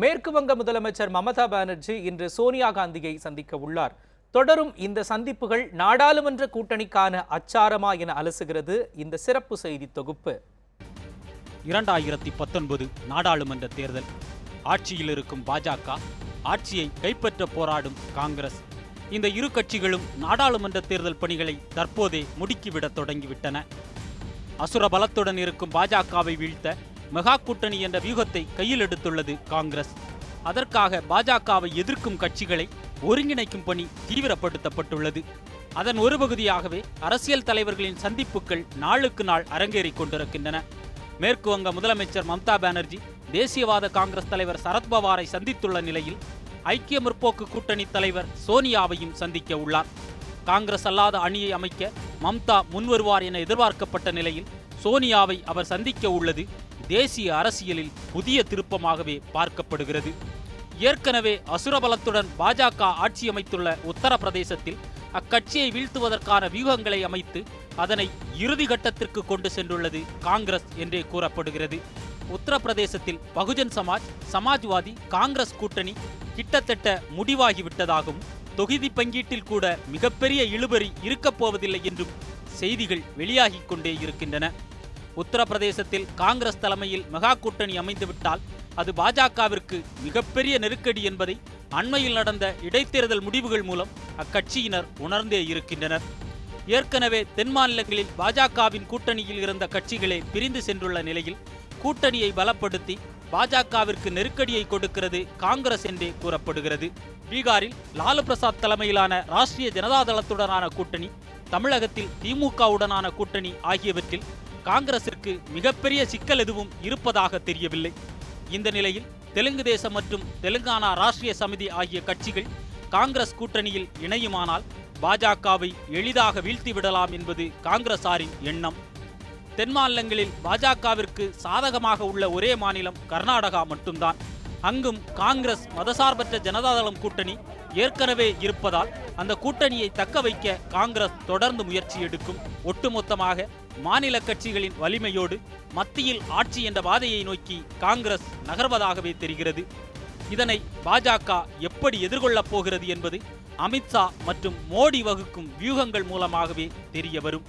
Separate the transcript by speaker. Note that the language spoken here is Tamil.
Speaker 1: மேற்கு வங்க முதலமைச்சர் மமதா பானர்ஜி இன்று சோனியா காந்தியை சந்திக்க உள்ளார். தொடரும் இந்த சந்திப்புகள் நாடாளுமன்ற கூட்டணிக்கான அச்சாரமா என அலசுகிறது இந்த சிறப்பு செய்தி தொகுப்பு.
Speaker 2: இரண்டாயிரத்தி பத்தொன்பது நாடாளுமன்ற தேர்தல். ஆட்சியில் இருக்கும் பாஜக ஆட்சியை கைப்பற்ற போராடும் காங்கிரஸ். இந்த இரு கட்சிகளும் நாடாளுமன்ற தேர்தல் பணிகளை தற்போதே முடுக்கிவிடத் தொடங்கிவிட்டன. அசுர பலத்துடன் இருக்கும் பாஜகவை வீழ்த்த மெகா கூட்டணி என்ற வியூகத்தை கையில் எடுத்துள்ளது காங்கிரஸ். அதற்காக பாஜகவை எதிர்க்கும் கட்சிகளை ஒருங்கிணைக்கும் பணி தீவிரப்படுத்தப்பட்டுள்ளது. அதன் ஒரு பகுதியாகவே அரசியல் தலைவர்களின் சந்திப்புகள் நாளுக்கு நாள் அரங்கேறிக் கொண்டிருக்கின்றன. மேற்கு வங்க முதலமைச்சர் மம்தா பானர்ஜி தேசியவாத காங்கிரஸ் தலைவர் சரத்பவாரை சந்தித்துள்ள நிலையில் ஐக்கிய முற்போக்கு கூட்டணி தலைவர் சோனியாவையும் சந்திக்க உள்ளார். காங்கிரஸ் அல்லாத அணியை அமைக்க மம்தா முன்வருவார் என எதிர்பார்க்கப்பட்ட நிலையில் சோனியாவை அவர் சந்திக்க உள்ளது தேசிய அரசியலில் புதிய திருப்பமாகவே பார்க்கப்படுகிறது. ஏற்கனவே அசுரபலத்துடன் பாஜக ஆட்சி அமைத்துள்ள உத்தரப்பிரதேசத்தில் அக்கட்சியை வீழ்த்துவதற்கான வியூகங்களை அமைத்து அதனை இறுதி கட்டத்திற்கு கொண்டு சென்றுள்ளது காங்கிரஸ் என்றே கூறப்படுகிறது. உத்தரப்பிரதேசத்தில் பகுஜன் சமாஜ் சமாஜ்வாதி காங்கிரஸ் கூட்டணி கிட்டத்தட்ட முடிவாகிவிட்டதாகவும் தொகுதி பங்கீட்டில் கூட மிகப்பெரிய இழுபறி இருக்கப் போவதில்லை என்றும் செய்திகள் வெளியாகிக் கொண்டே இருக்கின்றன. உத்தரப்பிரதேசத்தில் காங்கிரஸ் தலைமையில் மெகா கூட்டணி அமைந்துவிட்டால் அது பாஜகவிற்கு மிகப்பெரிய நெருக்கடி என்பதை அண்மையில் நடந்த இடைத்தேர்தல் முடிவுகள் மூலம் அக்கட்சியினர் உணர்ந்தே இருக்கின்றனர். ஏற்கனவே தென் மாநிலங்களில் பாஜகவின் கூட்டணியில் இருந்த கட்சிகளே பிரிந்து சென்றுள்ள நிலையில் கூட்டணியை பலப்படுத்தி பாஜகவிற்கு நெருக்கடியை கொடுக்கிறது காங்கிரஸ் என்றே கூறப்படுகிறது. பீகாரில் லாலு பிரசாத் தலைமையிலான ராஷ்டிரிய ஜனதாதளத்துடனான கூட்டணி தமிழகத்தில் திமுகவுடனான கூட்டணி ஆகியவற்றில் காங்கிரசிற்கு மிகப்பெரிய சிக்கல் எதுவும் இருப்பதாக தெரியவில்லை. இந்த நிலையில் தெலுங்கு தேசம் மற்றும் தெலுங்கானா ராஷ்டிரிய சமிதி ஆகிய கட்சிகள் காங்கிரஸ் கூட்டணியில் இணையுமானால் பாஜகவை எளிதாக வீழ்த்திவிடலாம் என்பது காங்கிரசாரின் எண்ணம். தென் மாநிலங்களில் பாஜகவிற்கு சாதகமாக உள்ள ஒரே மாநிலம் கர்நாடகா மட்டும்தான். அங்கும் காங்கிரஸ் மதசார்பற்ற ஜனதாதளம் கூட்டணி ஏற்கனவே இருப்பதால் அந்த கூட்டணியை தக்க வைக்க காங்கிரஸ் தொடர்ந்து முயற்சி எடுக்கும். ஒட்டுமொத்தமாக மாநில கட்சிகளின் வலிமையோடு மத்தியில் ஆட்சி என்ற பாதையை நோக்கி காங்கிரஸ் நகர்வதாகவே தெரிகிறது. இதனை பாஜக எப்படி எதிர்கொள்ளப் போகிறது என்பது அமித்ஷா மற்றும் மோடி வகுக்கும் வியூகங்கள் மூலமாகவே தெரிய வரும்.